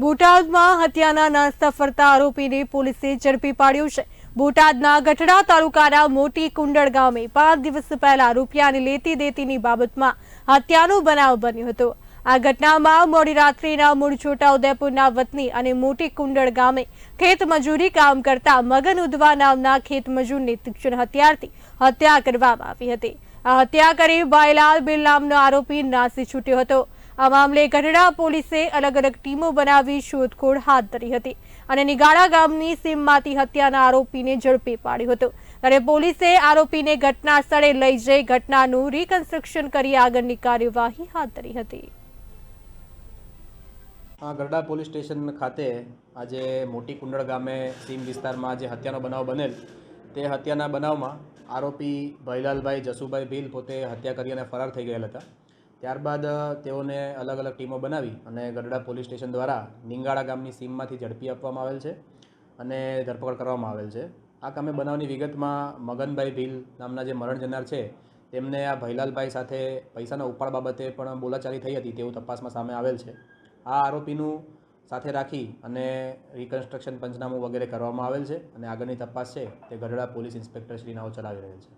બોટાદમાં હત્યાના નાસ્તા ફરતા આરોપીને પોલીસે ઝડપી પાડ્યો છે. બોટાદના ગઢડા તાલુકાના મોટી કુંડળ ગામે પાંચ દિવસ પહેલા રૂપિયાની લેતી દેતીની બાબતમાં હત્યાનો બનાવ બન્યો હતો. આ ઘટનામાં મોડી રાત્રિના મૂળ છોટા ઉદેપુરના વતની અને મોટી કુંડળ ગામે ખેત મજૂરી કામ કરતા મગન ઉધવા નામના ખેત મજૂરની તીક્ષ્ણ હથિયારથી હત્યા કરવામાં આવી હતી. આ હત્યા કરી ભાઈલાલ બિલ નામનો આરોપી નાસી છૂટ્યો હતો. આ મામલે ગઢડા પોલીસે અલગ અલગ ટીમો બનાવી શોધખોળ હાથ ધરી હતી અને નિગાળા ગામની સીમમાંથી હત્યાના આરોપીને ઝડપી પાડ્યો હતો. ત્યારે પોલીસે આરોપીને ઘટના સ્થળે લઈ જઈ ઘટનાનું રિકન્સ્ટ્રક્શન કરી આગળની કાર્યવાહી હાથ ધરી હતી. આ ગરડા પોલીસ સ્ટેશન ખાતે આજે મોટી કુંડળ ગામે સીમ વિસ્તારમાં જે હત્યાનો બનાવ બનેલ, તે હત્યાના બનાવમાં આરોપી ભૈલાલભાઈ જસુભાઈ ભીલ પોતે હત્યા કરી અને ફરાર થઈ ગયેલા હતા. ત્યારબાદ તેઓને અલગ અલગ ટીમો બનાવી અને ગઢડા પોલીસ સ્ટેશન દ્વારા નિંગાળા ગામની સીમમાંથી ઝડપી આપવામાં આવેલ છે અને ધરપકડ કરવામાં આવેલ છે. આ કામે બનાવની વિગતમાં મગનભાઈ ભીલ નામના જે મરણ જનાર છે, તેમને આ ભૈલાલભાઈ સાથે પૈસાના ઉપાડ બાબતે પણ બોલાચાલી થઈ હતી તેવું તપાસમાં સામે આવેલ છે. આ આરોપીનું સાથે રાખી અને રિકન્સ્ટ્રક્શન પંચનામું વગેરે કરવામાં આવેલ છે અને આગળની તપાસ છે તે ગઢડા પોલીસ ઇન્સ્પેક્ટર શ્રીનાઓ ચલાવી રહેલ છે.